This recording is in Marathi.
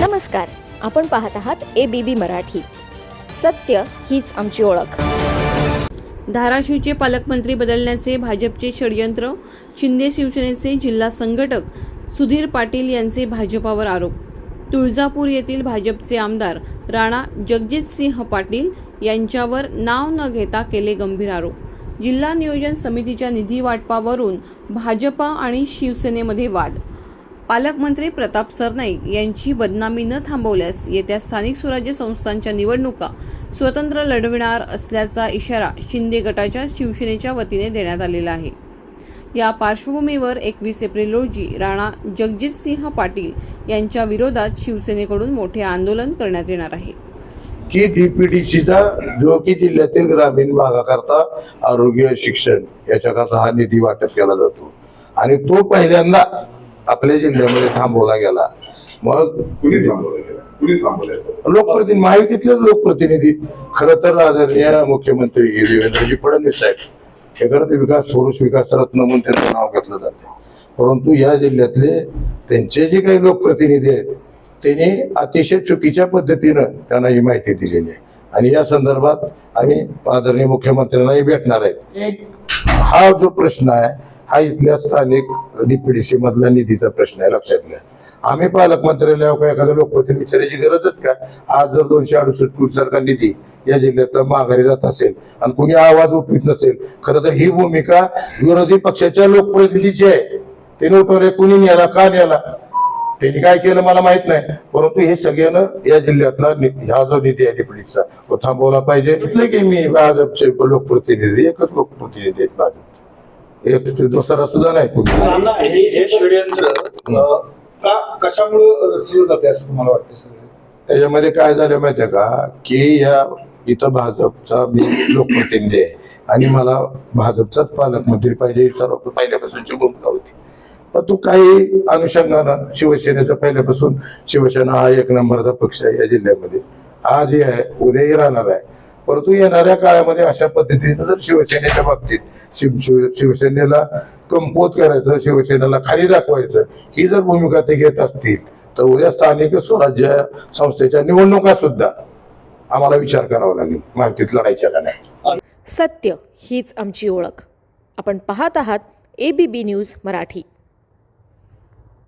नमस्कार आपण पाहत आहात ए बी बी मराठी. सत्य हीच आमची ओळख. धाराशिवचे पालकमंत्री बदलण्याचे भाजपचे षडयंत्र शिंदे शिवसेनेचे जिल्हा संघटक सुधीर पाटील यांचे भाजपावर आरोप. तुळजापूर येथील भाजपचे आमदार राणा जगजितसिंह पाटील यांच्यावर नाव न घेता केले गंभीर आरोप. जिल्हा नियोजन समितीच्या निधी वाटपावरून भाजपा आणि शिवसेनेमध्ये वाद. पालकमंत्री प्रताप सरनाईक यांची बदनामी न थांबवल्यास येत्या स्थानिक स्वराज्य संस्थांच्या निवडणुका स्वतंत्र लढविणार असल्याचा इशारा शिंदे गटाच्या शिवसेनेच्या वतीने देण्यात आलेला आहे. या पार्श्वभूमीवर एकवीस एप्रिल रोजी राणा जगजितसिंह पाटील यांच्या विरोधात शिवसेनेकडून मोठे आंदोलन करण्यात येणार आहे. की डीपीडीसीचा जो की जिल्ह्यातील ग्रामीण भागाकरता आरोग्य शिक्षण याच्याकरता हा निधी वाटप केला जातो. आणि तो पहिल्यांदा आपल्या जिल्ह्यामध्ये थांबवला गेला. मग कुणी थांबवलं गेलं? कुणी थांबवलं लोकप्रतिनिधी महायुतीतले लोकप्रतिनिधी. खरं तर आदरणीय मुख्यमंत्री देवेंद्रजी फडणवीस साहेब. हे खरं तर विकास पुरुष विकास रत्न म्हणून त्यांचं नाव घेतलं जाते. परंतु या जिल्ह्यातले त्यांचे जे काही लोकप्रतिनिधी आहेत त्यांनी अतिशय चुकीच्या पद्धतीनं त्यांना ही माहिती दिलेली आहे. आणि या संदर्भात आम्ही आदरणीय मुख्यमंत्र्यांनाही भेटणार आहेत. एक हा जो प्रश्न आहे हा इथल्या स्थानिक डीपीडीसी मधला निधीचा प्रश्न आहे लक्षात घ्या. आम्ही पालकमंत्र्याला का एखाद्या लोकप्रतिनिधी विचारायची गरजच काय आज जर दोनशे अडुसष्ट कोटी सरकार निधी या जिल्ह्यातला माघारी जात असेल आणि कुणी आवाज उठवीत नसेल खरं तर ही भूमिका विरोधी पक्षाच्या लोकप्रतिनिधीची आहे. ते उठवले कुणी नेला का नेला? त्यांनी काय केलं मला माहीत नाही. परंतु हे सगळ्यानं या जिल्ह्यातला हा जो निधी आहे डीपीडीचा तो थांबवला पाहिजे. की मी भाजपचे लोकप्रतिनिधी एकच लोकप्रतिनिधी आहेत भाजपचे. एक दुसरा सुद्धा नाही कुणी हे हे षडयंत्र का कशामुळे रचलं जाते असं तुम्हाला वाटतं सगळं? त्याच्यामध्ये काय झालं माहितीये का? की या इथं भाजपचा मी लोकप्रतिनिधी आहे. आणि मला भाजपचाच पालकमंत्री पाहिजे ही सर्व पहिल्यापासूनची भूमिका होती. पण तू काही अनुषंगानं शिवसेनेचा पहिल्यापासून शिवसेना हा एक नंबरचा पक्ष आहे या जिल्ह्यामध्ये. हा जे आहे उद्याही राहणार आहे. परंतु येणाऱ्या काळामध्ये अशा पद्धतीनं जर शिवसेनेच्या बाबतीत शिव शिवसेनेला कमपोत करायचं शिवसेनेला खाली दाखवायचं. ही जर भूमिका ते घेत असतील तर उद्या स्थानिक स्वराज्य संस्थेच्या निवडणुका सुद्धा आम्हाला विचार करावा लागेल. माहितीत लढायच्या का नाही? सत्य हीच आमची ओळख. आपण पाहत आहात A B B news Marathi.